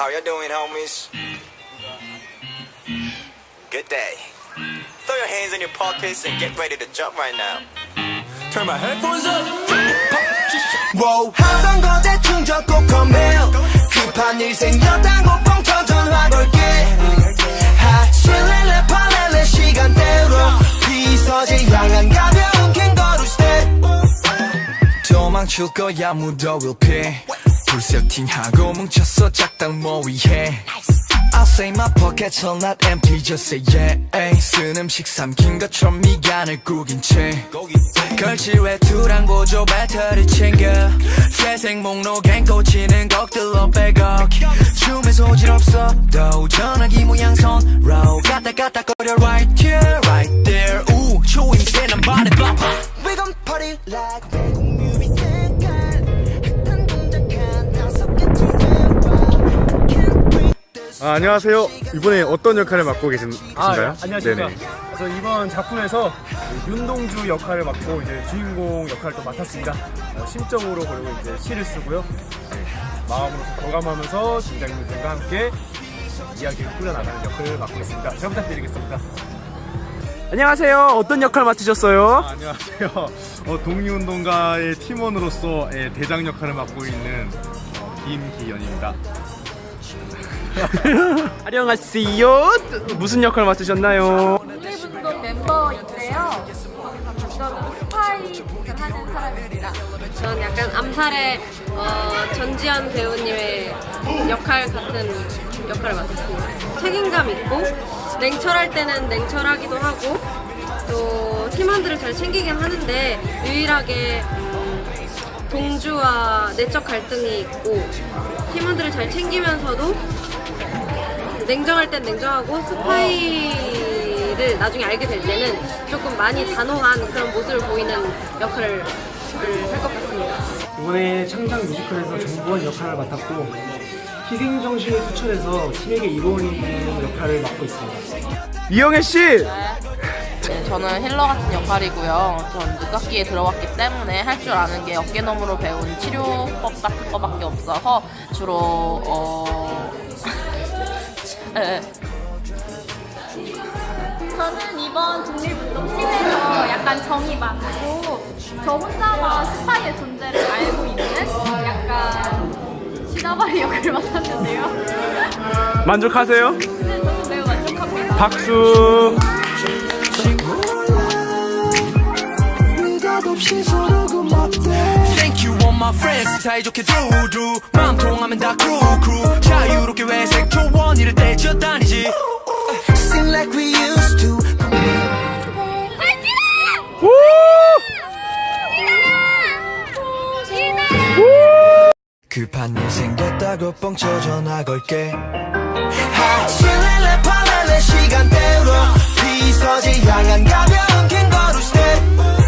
How you doing, homies? Good day. Throw your hands in your pockets and get ready to jump right now. Turn my headphones up. wow. 하던 거 대충 적고 컴메일 급한 일 생겼다고 뻥쳐 전화 걸게 하실래래 팔래래 시간대로 비서지 향한 가벼운 캥거루 스텝 도망칠 거야 무더울 피 불세팅하고 뭉쳤어 작당 모의해. I'll say my pockets are not empty just say yeah 쓴 음식 삼킨 것처럼 미간을 구긴 채. 걸치 외투랑 보조 배터리 챙겨? 재생 목록엔 꽂히는 것들로 백억. 춤에 소질 없어. 도 전화기 모양 손로 까딱까딱거려 right here right there. 우 초인세 난 발에 봐봐 We gon' party like 아, 안녕하세요. 이번에 어떤 역할을 맡고 계신, 아, 계신가요? 예, 안녕하십니까. 네네. 그래서 이번 작품에서 윤동주 역할을 맡고 이제 주인공 역할을 또 맡았습니다. 어, 심적으로 그리고 이제 시를 쓰고요. 네, 마음으로서 교감하면서 중장님들과 함께 이야기를 꾸려나가는 역할을 맡고 있습니다. 잘 부탁드리겠습니다. 안녕하세요. 어떤 역할 맡으셨어요? 안녕하세요. 어, 독립운동가의 팀원으로서 예, 대장 역할을 맡고 있는 어, 김기현입니다. 안녕하세요. 무슨 역할 맡으셨나요? 독립운동 멤버인데요. 저는 스파이 역을 하는 사람입니다. 저는 약간 암살의 어, 전지현 배우님의 역할 같은 역할을 맡았습니다. 책임감 있고 냉철할 때는 냉철하기도 하고 또 팀원들을 잘 챙기긴 하는데 유일하게 동주와 내적 갈등이 있고 팀원들을 잘 챙기면서도 냉정할 땐 냉정하고 스파이를 나중에 알게 될 때는 조금 많이 단호한 그런 모습을 보이는 역할을 할 것 같습니다. 이번에 창작 뮤지컬에서 정보원 역할을 맡았고 희생 정신을 투철해서 팀에게 이로운이는 역할을 맡고 있습니다. 이영애 씨! 네, 저는 힐러 같은 역할이고요. 전 늦깎이에 들어왔기 때문에 할 줄 아는 게 어깨너머로 배운 치료법 같은 거밖에 없어서 주로 어... 네. 저는 이번 독립운동팀에서 약간 정이 많고 저 혼자만 스파이의 존재를 알고 있는 약간 시다바리 역을 맡았는데요. 만족하세요? 네, 저는 매우 만족합니다. 박수! Friends. 사이좋게 두루. 마음 통하면 다 crew 자유롭게 외색 조언이를 떼쳐 다니지. Sing like we used to. 급한 일 생겼다고 뻥쳐 전화 걸게. 하실래래 팔래래 시간대로 미소지 향한 가벼운 캥거루 스텝